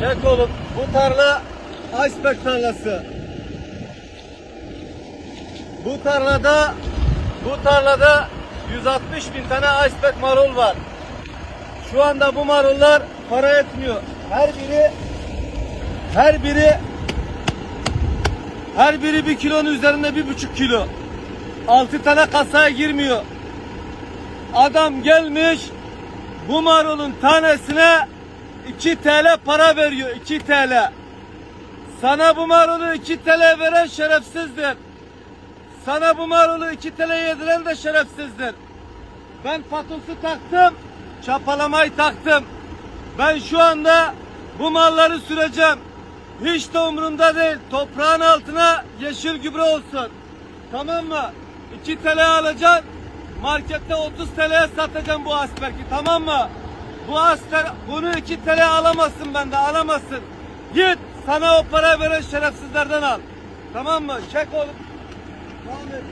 Çek oğlum. Bu tarla iceberg tarlası. Bu tarlada bu tarlada 160 bin tane iceberg marul var. Şu anda bu marullar para etmiyor. Her biri her biri her biri bir kilonun üzerinde bir buçuk kilo. Altı tane kasaya girmiyor. Adam gelmiş bu marulun tanesine 2 TL para veriyor 2 TL. Sana bu marulu 2 TL veren şerefsizdir. Sana bu marulu 2 TL yediren de şerefsizdir. Ben patosu taktım, çapalamayı taktım. Ben şu anda bu malları süreceğim. Hiç de umurumda değil. Toprağın altına yeşil gübre olsun. Tamam mı? 2 TL alacaksın. Markette 30 TL'ye satacağım bu asperki. Tamam mı? Bu asker bunu 2 TL alamazsın bende alamazsın. Git sana o para veren şerefsizlerden al. Tamam mı? Çek oğlum. Et.